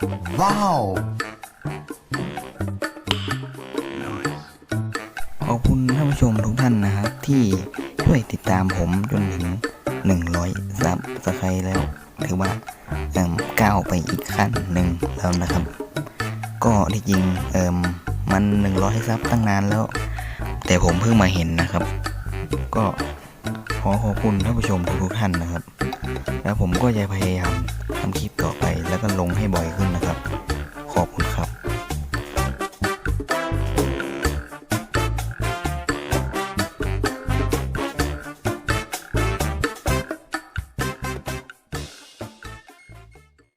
Wow! ขอบคุณท่านผู้ชมทุกท่านนะครับ ที่ช่วยติดตามผมจนถึง 100ซับสไครแล้วถือว่าเอิ่มก้าวไปอีกขั้นหนึ่งแล้วนะครับ ก็ที่จริงเอิ่มมัน 100ซับตั้งนานแล้ว แต่ผมเพิ่งมาเห็นนะครับ ก็ขอขอบคุณท่านผู้ชมทุกท่านนะครับ แล้วผมก็จะพยายามทำคลิปต่อไป